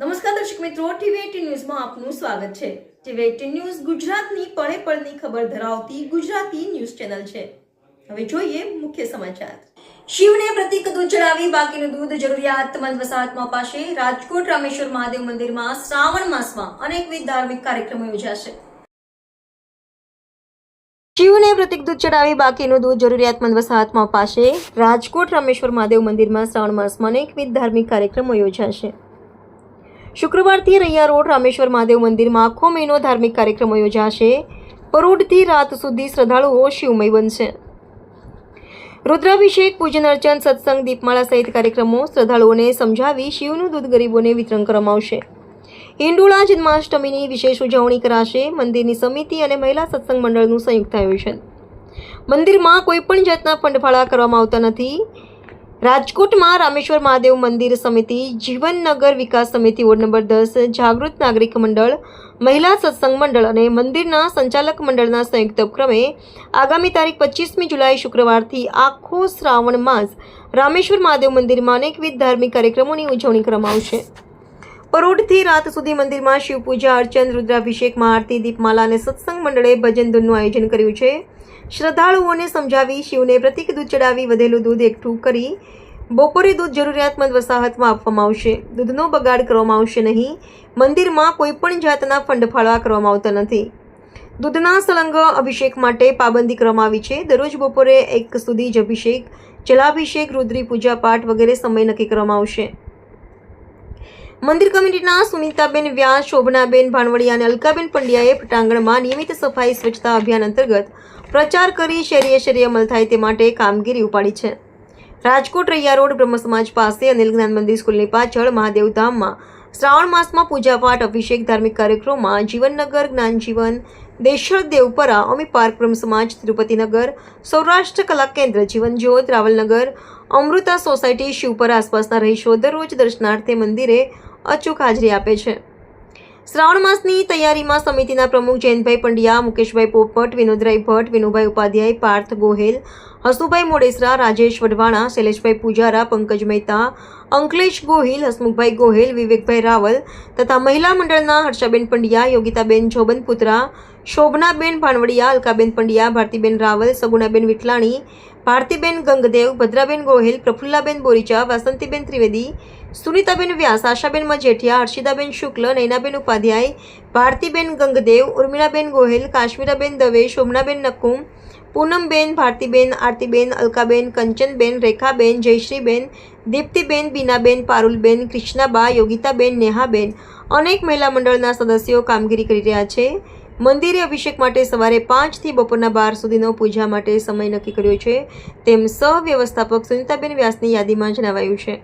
નમસ્કાર દર્શક મિત્રો, ટીવી ન્યૂઝમાં આપનું સ્વાગત છે. ટીવી એટીન ન્યૂઝ ગુજરાતની પળે પળની ખબર ધરાવતી ગુજરાતી ન્યૂઝ ચેનલ છે. હવે જોઈએ મુખ્ય સમાચાર. શિવને પ્રતિક દૂધ ચડાવી બાકીનું દૂધ જરૂરિયાતમંદ વસાહતમાં અપાશે. રાજકોટ રામેશ્વર મહાદેવ મંદિરમાં શ્રાવણ માસમાં અનેકવિધ ધાર્મિક કાર્યક્રમો યોજાશે. શિવને પ્રતિક દૂધ ચડાવી બાકીનું દૂધ જરૂરિયાતમંદ વસાહતમાં અપાશે. રાજકોટ રામેશ્વર મહાદેવ મંદિરમાં શ્રાવણ માસમાં અનેકવિધ ધાર્મિક કાર્યક્રમો યોજાશે. શુક્રવારથી રૈયા રોડ રામેશ્વર મહાદેવ મંદિરમાં આખો મહિનો ધાર્મિક કાર્યક્રમો યોજાશે. પરોઢથી રાત સુધી શ્રદ્ધાળુઓ શિવમય બનશે. રુદ્રાભિષેક, પૂજન અર્ચન, સત્સંગ, દીપમાળા સહિત કાર્યક્રમો શ્રદ્ધાળુઓને સમજાવી શિવનું દૂધ ગરીબોને વિતરણ કરવામાં આવશે હિંડોળા જન્માષ્ટમીની વિશેષ ઉજવણી કરાશે. મંદિરની સમિતિ અને મહિલા સત્સંગ મંડળનું સંયુક્ત આયોજન. મંદિરમાં કોઈ પણ જાતના ફંડફાળા કરવામાં આવતા નથી. રાજકોટમાં રામેશ્વર મહાદેવ મંદિર સમિતિ, જીવનનગર વિકાસ સમિતિ વોર્ડ નંબર દસ, જાગૃત નાગરિક મંડળ, મહિલા સત્સંગ મંડળ અને મંદિરના સંચાલક મંડળના સંયુક્ત ઉપક્રમે આગામી તારીખ પચીસમી જુલાઈ શુક્રવારથી આખો શ્રાવણ માસ રામેશ્વર મહાદેવ મંદિરમાં અનેકવિધ ધાર્મિક કાર્યક્રમોની ઉજવણી કરવામાં આવશે. પરોઢથી રાત સુધી મંદિરમાં શિવપૂજા, અર્ચન, રુદ્રાભિષેક, મહાઆરતી, દીપમાલા અને સત્સંગ મંડળે ભજન ધૂનનું આયોજન કર્યું છે. શ્રદ્ધાળુઓને સમજાવી, શિવને પ્રતિક દૂધ ચડાવી, વધેલું દૂધ એકઠું કરી, બપોરે દૂધ જરૂરિયાતમંદ વસાહતમાં આપવામાં આવશે. દૂધનો બગાડ કરવામાં આવશે નહીં. મંદિરમાં કોઈપણ જાતના ફંડ ફાળવા કરવામાં આવતા નથી. દૂધના સળંગ અભિષેક માટે પાબંદી કરવામાં આવી છે. દરરોજ બપોરે એક સુધી જ અભિષેક, જલાભિષેક, રુદ્રી પૂજા પાઠ વગેરે સમય નક્કી કરવામાં આવશે. મંદિર કમિટીના સુનિતાબેન વ્યાસ, શોભનાબેન ભાનવડિયા અને અલકાબેન પંડ્યાએ પટાંગણમાં નિયમિત સફાઈ સ્વચ્છતા અભિયાન અંતર્ગત પ્રચાર કરી શેરીએ શેરીએ અમલ થાય તે માટે કામગીરી ઉપાડી છે. રાજકોટ રૈયા રોડ, બ્રહ્મ સમાજ પાસે અનિલ જ્ઞાન મંદિર સ્કૂલની પાછળ મહાદેવ ધામમાં શ્રાવણ માસમાં પૂજાપાઠ, અભિષેક ધાર્મિક કાર્યક્રમમાં જીવનનગર, જ્ઞાનજીવન દેશળ દેવપરા, અમી પાર્ક, બ્રહ્મ સમાજ, તિરુપતિનગર, સૌરાષ્ટ્ર કલા કેન્દ્ર જીવનજ્યોત રાવલનગર, અમૃતા સોસાયટી, શિવપરા આસપાસના રહીશો દરરોજ દર્શનાર્થે મંદિરે અચૂક હાજરી આપે છે. શ્રાવણ માસની તૈયારીમાં સમિતિના પ્રમુખ જયંતભાઈ પંડ્યા, મુકેશભાઈ પોપટ, વિનોદરાય ભટ્ટ, વિનુભાઈ ઉપાધ્યાય, પાર્થ ગોહેલ, હસુભાઈ મોડેસરા, રાજેશ વઢવાણા, શૈલેષભાઈ પૂજારા, પંકજ મહેતા, અંકલેશ ગોહિલ, હસમુખભાઈ ગોહેલ, વિવેકભાઈ રાવલ તથા મહિલા મંડળના હર્ષાબેન પંડ્યા, યોગિતાબેન જોબન પુત્રા શોભનાબેન ભાણવડિયા અલકાબેન પંડ્યા, ભારતીબેન રાવલ સગુણાબેન વિઠલાણી ભારતીબેન ગંગદેવ, ભદ્રાબેન ગોહિલ, પ્રફુલ્લાબેન બોરીચા, વાસંતીબેન ત્રિવેદી, સુનિતાબેન વ્યાસ, આશાબેન મજેઠિયા હર્ષિદાબેન શુક્લ, નૈનાબેન ઉપાધ્યાય, ભારતીબેન ગંગદેવ, ઉર્મિલાબેન ગોહિલ, કાશ્મીરાબેન દવે, શોભનાબેન નકુમ પૂનમબેન ભારતીબેન, આરતીબેન, અલકાબેન, કંચનબેન, રેખાબેન, જયશ્રીબેન, દીપ્તિબેન, બીનાબેન, પારુલબેન, કૃષ્ણાબા, યોગિતાબેન, નેહાબેન અનેક મહિલા મંડળના સદસ્યો કામગીરી કરી રહ્યા છે. મંદિરે અભિષેક માટે સવારે પાંચથી બપોરના બાર સુધીનો પૂજા માટે સમય નક્કી કર્યો છે. તેમ સહ વ્યવસ્થાપક સુનિતાબેન વ્યાસની યાદીમાં જણાવાયું છે.